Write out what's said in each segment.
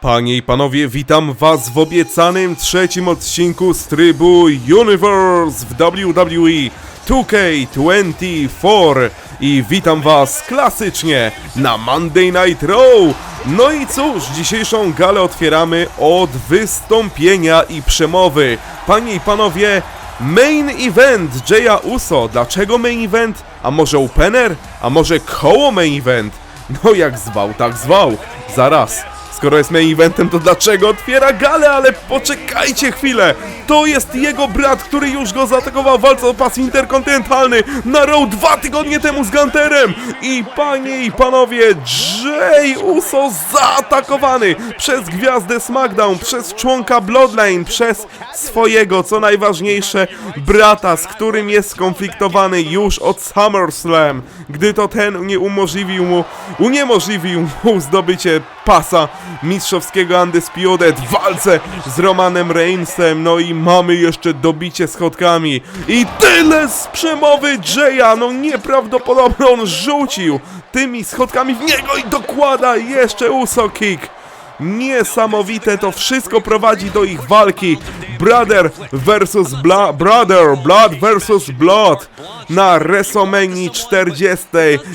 Panie i panowie, witam was w obiecanym trzecim odcinku z trybu Universe w WWE 2K24 i witam was klasycznie na Monday Night Raw. No i cóż, dzisiejszą galę otwieramy od wystąpienia i przemowy. Panie i panowie, main event Jaya Uso. Dlaczego main event? A może opener? A może koło main event? No jak zwał, tak zwał. Zaraz. Skoro jest main eventem, to dlaczego otwiera galę? Ale poczekajcie chwilę! To jest jego brat, który już go zaatakował w walce o pas interkontynentalny na Raw dwa tygodnie temu z Gunterem! I panie i panowie, Jay Uso zaatakowany przez gwiazdę SmackDown, przez członka Bloodline, przez swojego, co najważniejsze, brata, z którym jest skonfliktowany już od SummerSlam, gdy to ten nie umożliwił mu, uniemożliwił mu zdobycie pasa mistrzowskiego Undisputed w walce z Romanem Reignsem, no i mamy jeszcze dobicie schodkami i tyle z przemowy Jaya, no nieprawdopodobne on rzucił tymi schodkami w niego i dokłada jeszcze Uso Kick. Niesamowite, to wszystko prowadzi do ich walki. Brother versus Bla Brother, Blood versus Blood na WrestleMania 40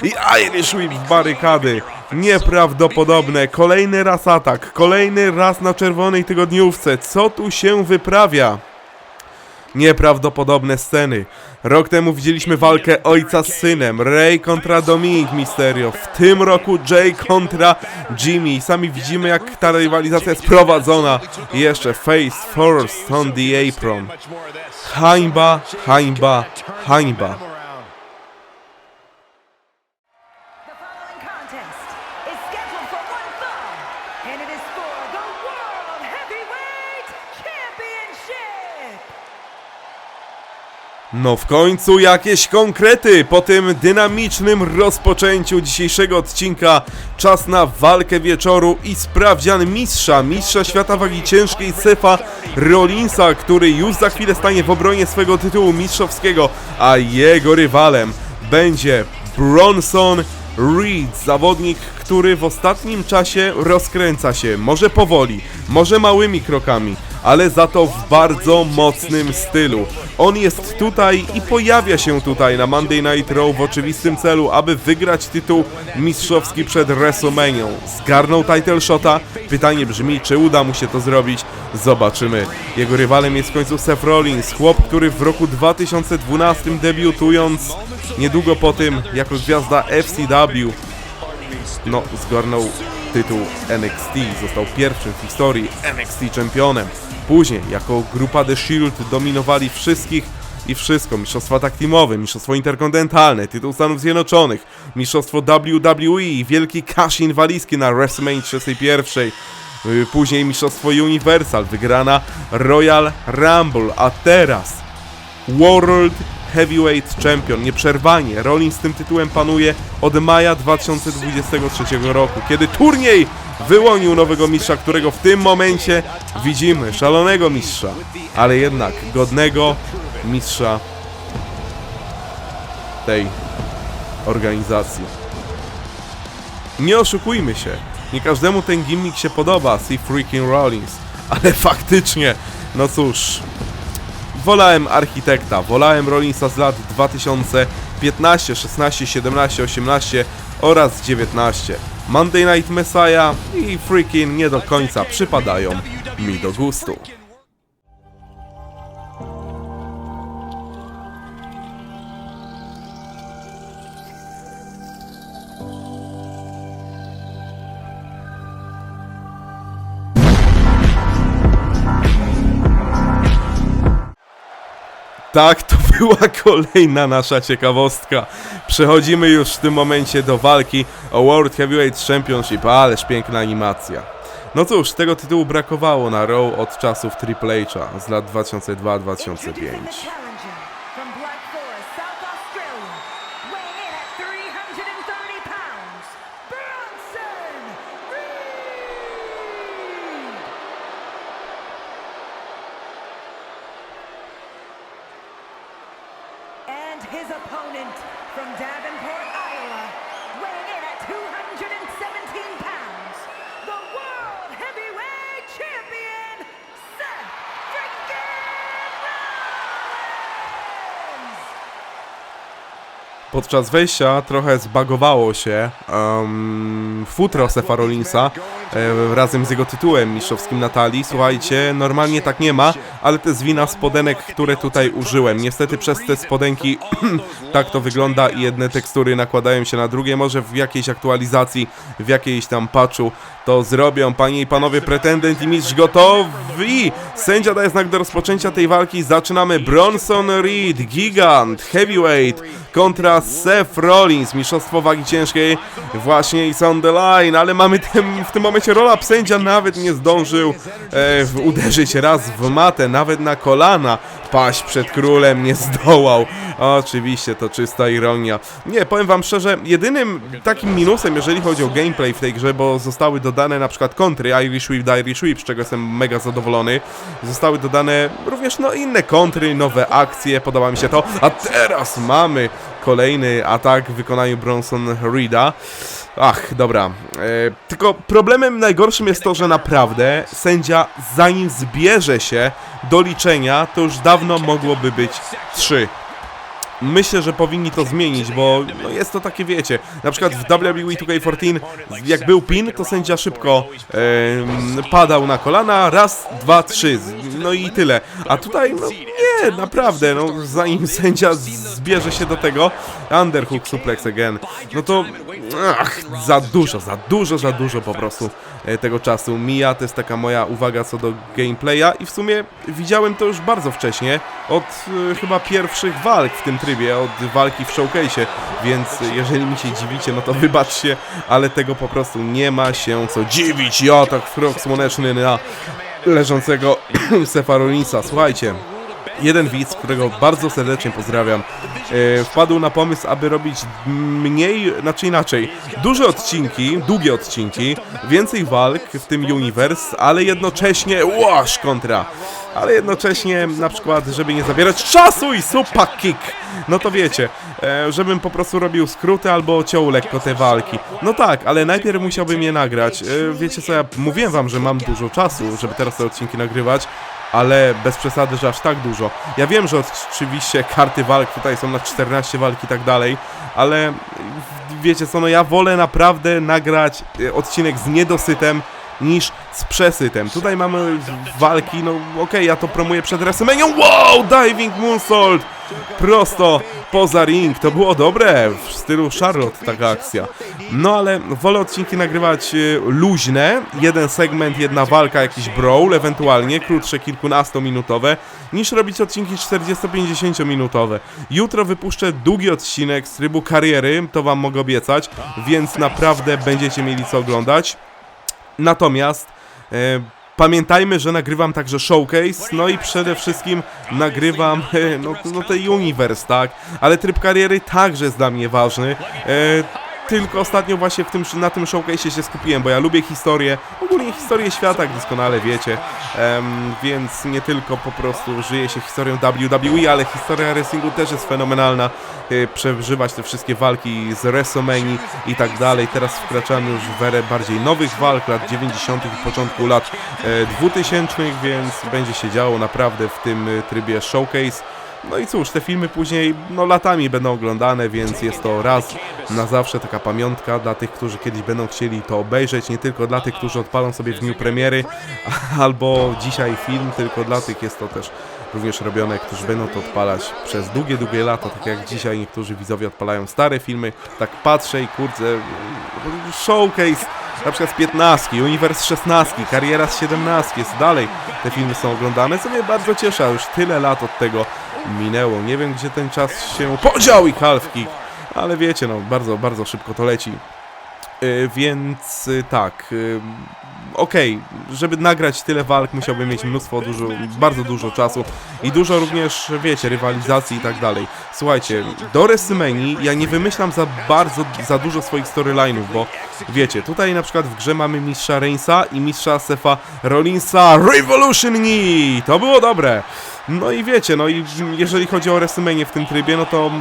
i Irish Whip w barykady. Nieprawdopodobne. Kolejny raz atak, kolejny raz na czerwonej tygodniówce. Co tu się wyprawia? Nieprawdopodobne sceny. Rok temu widzieliśmy walkę ojca z synem, Ray kontra Dominic Mysterio. W tym roku Jay kontra Jimmy. Sami widzimy jak ta rywalizacja jest prowadzona. I jeszcze face first on the apron. Hańba, hańba, hańba. No w końcu jakieś konkrety po tym dynamicznym rozpoczęciu dzisiejszego odcinka. Czas na walkę wieczoru i sprawdzian mistrza, mistrza świata wagi ciężkiej Sefa Rollinsa, który już za chwilę stanie w obronie swego tytułu mistrzowskiego, a jego rywalem będzie Bronson Reed, zawodnik, który w ostatnim czasie rozkręca się, może powoli, może małymi krokami, ale za to w bardzo mocnym stylu. On jest tutaj i pojawia się tutaj na Monday Night Raw w oczywistym celu, aby wygrać tytuł mistrzowski przed WrestleMania. Zgarnął title shota? Pytanie brzmi, czy uda mu się to zrobić? Zobaczymy. Jego rywalem jest w końcu Seth Rollins, chłop, który w roku 2012 debiutując niedługo po tym jako gwiazda FCW no, zgarnął tytuł NXT, został pierwszym w historii NXT czempionem. Później, jako grupa The Shield dominowali wszystkich i wszystko. Mistrzostwa tak teamowe, mistrzostwo interkontynentalne, tytuł Stanów Zjednoczonych, mistrzostwo WWE, wielki cash-in walizki na WrestleMania 31. Yy, Później mistrzostwo Universal, wygrana Royal Rumble, a teraz World Heavyweight Champion. Nieprzerwanie Rollins z tym tytułem panuje od maja 2023 roku, kiedy turniej wyłonił nowego mistrza, którego w tym momencie widzimy. Szalonego mistrza, ale jednak godnego mistrza tej organizacji. Nie oszukujmy się, nie każdemu ten gimmick się podoba, see freaking Rollins, ale faktycznie, no cóż, wolałem architekta, wolałem Rollinsa z lat 2015, 16, 17, 18 oraz 19. Monday Night Messiah i freaking nie do końca przypadają mi do gustu. Tak, to była kolejna nasza ciekawostka. Przechodzimy już w tym momencie do walki o World Heavyweight Championship, ależ piękna animacja. No cóż, tego tytułu brakowało na Raw od czasów Triple H'a z lat 2002-2005. His opponent from Davenport, Iowa, weighing in at 217 pounds, the World Heavyweight Champion, Seth! Podczas wejścia trochę zbagowało się um, futro Sefa Rollinsa e, razem z jego tytułem mistrzowskim Natalii. Słuchajcie, normalnie tak nie ma, ale to jest wina spodenek, które tutaj użyłem. Niestety przez te spodenki tak to wygląda i jedne tekstury nakładają się na drugie. Może w jakiejś aktualizacji, w jakiejś tam patchu to zrobią. Panie i panowie, pretendent i mistrz gotowi! Sędzia daje znak do rozpoczęcia tej walki. Zaczynamy Bronson Reed, gigant, heavyweight kontra Seth Rollins, mistrzostwo wagi ciężkiej właśnie is on the line, ale mamy tym, w tym momencie rola sędzia nawet nie zdążył e, uderzyć raz w matę, nawet na kolana paść przed królem nie zdołał. Oczywiście, to czysta ironia. Nie, powiem wam szczerze, jedynym takim minusem, jeżeli chodzi o gameplay w tej grze, bo zostały dodane na przykład kontry Irish Whip, Irish Whip, z czego jestem mega zadowolony. Zostały dodane również no inne kontry, nowe akcje, podoba mi się to. A teraz mamy kolejny atak w wykonaniu Bronson Reeda. Ach, dobra. E, tylko problemem najgorszym jest to, że naprawdę sędzia zanim zbierze się do liczenia, to już dawno mogłoby być 3. Myślę, że powinni to zmienić, bo no jest to takie, wiecie, na przykład w WWE 2K14 jak był pin, to sędzia szybko em, padał na kolana, raz, dwa, trzy, no i tyle. A tutaj, no naprawdę, no zanim sędzia zbierze się do tego, underhook suplex again, no to ach, za dużo, za dużo, za dużo po prostu e, tego czasu mija, to jest taka moja uwaga co do gameplaya i w sumie widziałem to już bardzo wcześnie, od e, chyba pierwszych walk w tym trybie, od walki w showcase'ie, więc jeżeli mi się dziwicie, no to wybaczcie, ale tego po prostu nie ma się co dziwić i atak frog słoneczny na leżącego Sefa Rollinsa. Słuchajcie, jeden widz, którego bardzo serdecznie pozdrawiam, e, wpadł na pomysł, aby robić mniej, znaczy inaczej, duże odcinki, długie odcinki, więcej walk w tym universe, ale jednocześnie łasz kontra. Ale jednocześnie na przykład, żeby nie zabierać czasu i super kick. No to wiecie, e, żebym po prostu robił skróty albo ciął lekko te walki. No tak, ale najpierw musiałbym je nagrać. E, wiecie co, ja mówiłem wam, że mam dużo czasu, żeby teraz te odcinki nagrywać ale bez przesady, że aż tak dużo. Ja wiem, że oczywiście karty walk tutaj są na 14 walk i tak dalej, ale wiecie co, no ja wolę naprawdę nagrać e, odcinek z niedosytem niż z przesytem. Tutaj mamy walki, no okej, ja to promuję przed WrestleMania. Wow, diving moonsault! Prosto poza ring, to było dobre, w stylu Charlotte taka akcja. No ale wolę odcinki nagrywać e, luźne, jeden segment, jedna walka, jakiś brawl, ewentualnie krótsze, kilkunastominutowe, niż robić odcinki 40-50 minutowe. Jutro wypuszczę długi odcinek z trybu kariery, to wam mogę obiecać, więc naprawdę będziecie mieli co oglądać. Natomiast e, pamiętajmy, że nagrywam także showcase, no i przede wszystkim nagrywam e, no, no ten universe, tak? Ale tryb kariery także jest dla mnie ważny. E, tylko ostatnio właśnie w tym, na tym showcase się skupiłem, bo ja lubię historię, ogólnie historię świata, jak doskonale wiecie, em, więc nie tylko po prostu żyje się historią WWE, ale historia wrestlingu też jest fenomenalna, e, przeżywać te wszystkie walki z WrestleMania i tak dalej. Teraz wkraczamy już w erę bardziej nowych walk, lat 90. i początku lat e, 2000, więc będzie się działo naprawdę w tym e, trybie showcase. No i cóż, te filmy później no latami będą oglądane, więc jest to raz na zawsze taka pamiątka dla tych, którzy kiedyś będą chcieli to obejrzeć, nie tylko dla tych, którzy odpalą sobie w dniu premiery, albo dzisiaj film, tylko dla tych jest to też również robione, którzy będą to odpalać przez długie, długie lata, tak jak dzisiaj niektórzy widzowie odpalają stare filmy, tak patrzę i kurczę, showcase na przykład z 15, Uniwers z 16, Kariera z 17, jest dalej. Te filmy są oglądane, co mnie bardzo cieszy, a już tyle lat od tego minęło, nie wiem gdzie ten czas się podział i half kick, ale wiecie, no bardzo, bardzo szybko to leci. Y, więc y, tak. y, Okej, żeby nagrać tyle walk musiałbym mieć mnóstwo, dużo, bardzo dużo czasu i dużo również, wiecie, rywalizacji i tak dalej. Słuchajcie, do WrestleMania ja nie wymyślam za bardzo, za dużo swoich storyline'ów, bo wiecie, tutaj na przykład w grze mamy mistrza Reignsa i mistrza Sefa Rollinsa Revolution Knee! To było dobre! No i wiecie, no i jeżeli chodzi o WrestleMania w tym trybie, no to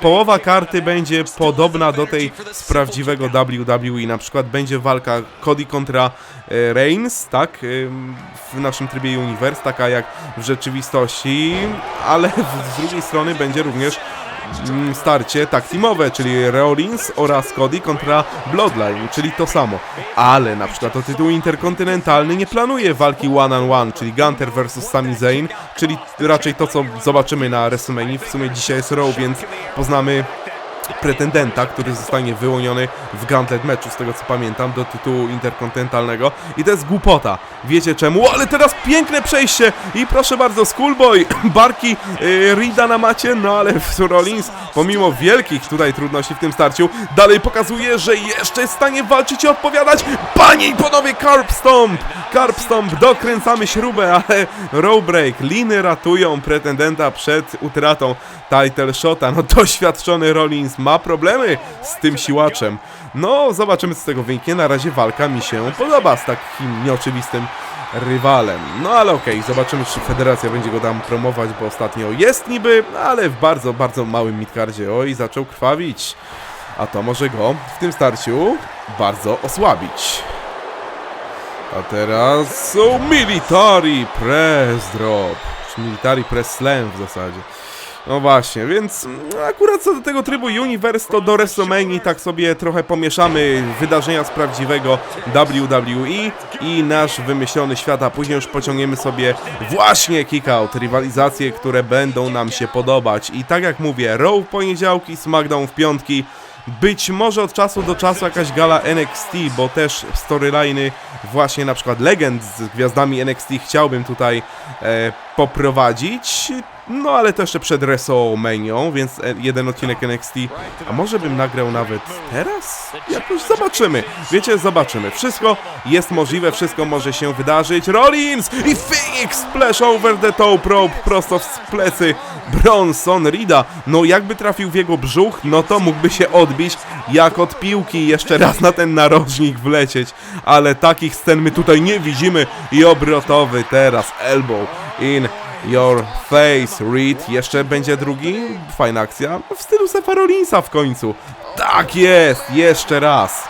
połowa karty będzie podobna do tej z prawdziwego WWE. Na przykład będzie walka Cody kontra e, Reigns, tak? Ym, W naszym trybie Universe, taka jak w rzeczywistości, ale z drugiej strony będzie również starcie tag teamowe, czyli Rollins oraz Cody kontra Bloodline, czyli to samo. Ale na przykład o tytuł interkontynentalny nie planuje walki one on one, czyli Gunter vs Sami Zayn, czyli raczej to co zobaczymy na WrestleMania. W sumie dzisiaj jest Raw, więc poznamy pretendenta, który zostanie wyłoniony w gauntlet meczu, z tego co pamiętam, do tytułu interkontynentalnego. I to jest głupota. Wiecie czemu? Ale teraz piękne przejście i proszę bardzo, Schoolboy, barki yy, Rida na macie, no ale Rollins, pomimo wielkich tutaj trudności w tym starciu, dalej pokazuje, że jeszcze jest w stanie walczyć i odpowiadać. Panie i panowie, Carp Stomp! Carp Stomp, dokręcamy śrubę, ale row break, liny ratują pretendenta przed utratą title shota. No doświadczony Rollins ma problemy z tym siłaczem. No, zobaczymy co z tego wyniknie. Na razie walka mi się podoba z takim nieoczywistym rywalem. No ale okej, zobaczymy czy federacja będzie go tam promować, bo ostatnio jest niby, ale w bardzo, bardzo małym midcardzie. Oj, zaczął krwawić. A to może go w tym starciu bardzo osłabić. A teraz są Military Press Drop. Czy Military Press Slam w zasadzie. No właśnie, więc akurat co do tego trybu Universe, to do WrestleMania tak sobie trochę pomieszamy wydarzenia z prawdziwego WWE i nasz wymyślony świat, a później już pociągniemy sobie właśnie kick-out, rywalizacje, które będą nam się podobać. I tak jak mówię, Raw w poniedziałki, SmackDown w piątki, być może od czasu do czasu jakaś gala NXT, bo też storyliny właśnie na przykład legend z gwiazdami NXT chciałbym tutaj e, poprowadzić. No ale to jeszcze przed WrestleManią, więc e, jeden odcinek NXT. A może bym nagrał nawet teraz? Jakoś zobaczymy. Wiecie, zobaczymy. Wszystko jest możliwe, wszystko może się wydarzyć. Rollins i Phoenix splash over the top rope prosto w plecy Bronson Rida. No jakby trafił w jego brzuch, no to mógłby się odbić jak od piłki jeszcze raz na ten narożnik wlecieć. Ale takich scen my tutaj nie widzimy i obrotowy teraz elbow in your face, Reed. Jeszcze będzie drugi, fajna akcja, w stylu Sefa Rollinsa w końcu. Tak jest, jeszcze raz.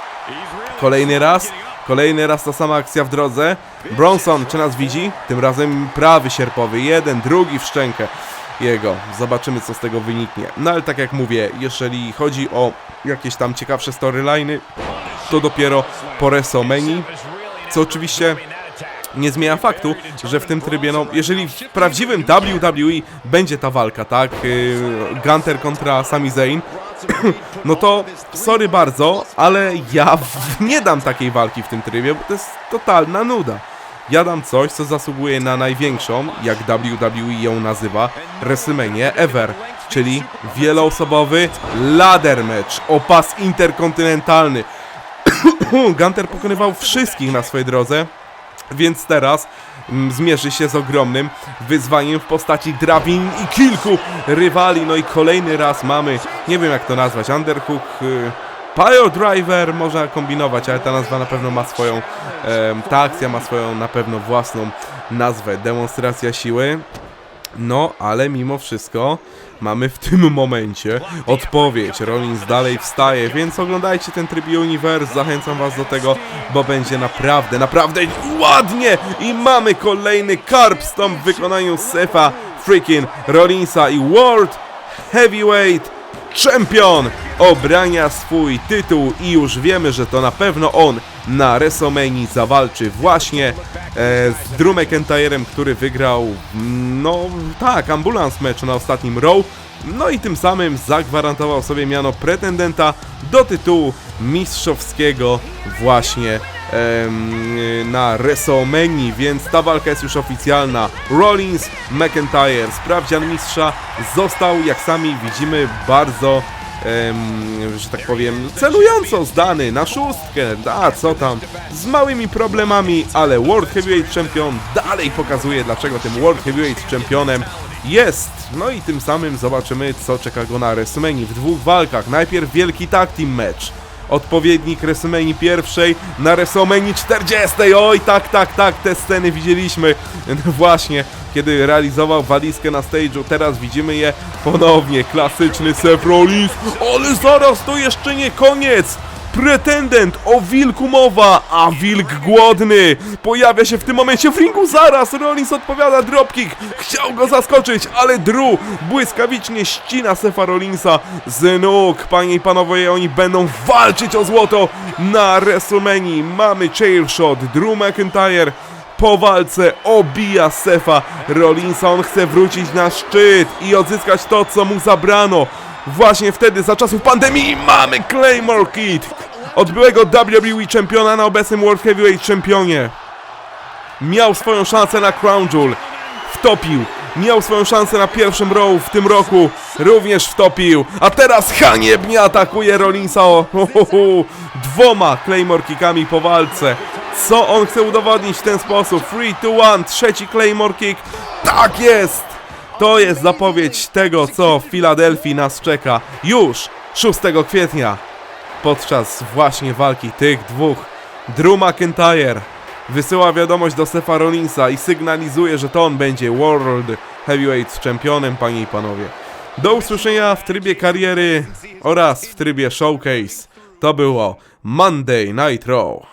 Kolejny raz, kolejny raz ta sama akcja w drodze. Bronson, czy nas widzi? Tym razem prawy sierpowy, jeden, drugi w szczękę jego. Zobaczymy, co z tego wyniknie. No ale tak jak mówię, jeżeli chodzi o jakieś tam ciekawsze storyliny, to dopiero po WrestleMania, co oczywiście nie zmienia faktu, że w tym trybie, no, jeżeli w prawdziwym WWE będzie ta walka, tak, yy, Gunter kontra Sami Zayn, no to sorry bardzo, ale ja nie dam takiej walki w tym trybie, bo to jest totalna nuda. Ja dam coś, co zasługuje na największą, jak WWE ją nazywa, WrestleMania ever, czyli wieloosobowy ladder match o pas interkontynentalny. Gunter pokonywał wszystkich na swojej drodze, więc teraz mm, zmierzy się z ogromnym wyzwaniem w postaci drabin i kilku rywali. No i kolejny raz mamy, nie wiem jak to nazwać, underhook, y, Driver, można kombinować, ale ta nazwa na pewno ma swoją, em, ta akcja ma swoją na pewno własną nazwę, demonstracja siły. No, ale mimo wszystko mamy w tym momencie odpowiedź. Rollins dalej wstaje, więc oglądajcie ten tryb Universe. Zachęcam was do tego, bo będzie naprawdę, naprawdę ładnie. I mamy kolejny Carp Stomp w wykonaniu Sefa freaking Rollinsa i World Heavyweight Champion obrania swój tytuł i już wiemy, że to na pewno on na WrestleMania zawalczy właśnie e, z Drew McIntyrem, który wygrał, no tak, ambulans mecz na ostatnim Raw. No i tym samym zagwarantował sobie miano pretendenta do tytułu mistrzowskiego właśnie na WrestleMania, więc ta walka jest już oficjalna. Rollins, McIntyre, sprawdzian mistrza został, jak sami widzimy, bardzo, że tak powiem, celująco zdany na szóstkę. A co tam, z małymi problemami, ale World Heavyweight Champion dalej pokazuje, dlaczego tym World Heavyweight Championem jest. No i tym samym zobaczymy, co czeka go na WrestleMania w dwóch walkach. Najpierw wielki tag team match odpowiednik WrestleMania pierwszej na WrestleMania 40. Oj, tak, tak, tak, te sceny widzieliśmy właśnie kiedy realizował walizkę na stage'u. Teraz widzimy je ponownie. Klasyczny Seth Rollins, ale zaraz to jeszcze nie koniec! Pretendent, o wilku mowa, a wilk głodny pojawia się w tym momencie w ringu zaraz. Rollins odpowiada dropkick, chciał go zaskoczyć, ale Drew błyskawicznie ścina Sefa Rollinsa z nóg. Panie i panowie, oni będą walczyć o złoto na WrestleMania. Mamy chair shot, Drew McIntyre po walce obija Sefa Rollinsa. On chce wrócić na szczyt i odzyskać to, co mu zabrano. Właśnie wtedy, za czasów pandemii, mamy Claymore Kid, od byłego WWE czempiona na obecnym World Heavyweight czempionie. Miał swoją szansę na Crown Jewel, wtopił. Miał swoją szansę na pierwszym row w tym roku, również wtopił. A teraz haniebnie atakuje Rollinsa o, ho, dwoma Claymore Kickami po walce. Co on chce udowodnić w ten sposób? 3, 2, 1, trzeci Claymore Kick. Tak jest! To jest zapowiedź tego, co w Filadelfii nas czeka już 6 kwietnia. Podczas właśnie walki tych dwóch, Drew McIntyre wysyła wiadomość do Stefa Rollinsa i sygnalizuje, że to on będzie World Heavyweight Championem, panie i panowie. Do usłyszenia w trybie kariery oraz w trybie showcase. To było Monday Night Raw.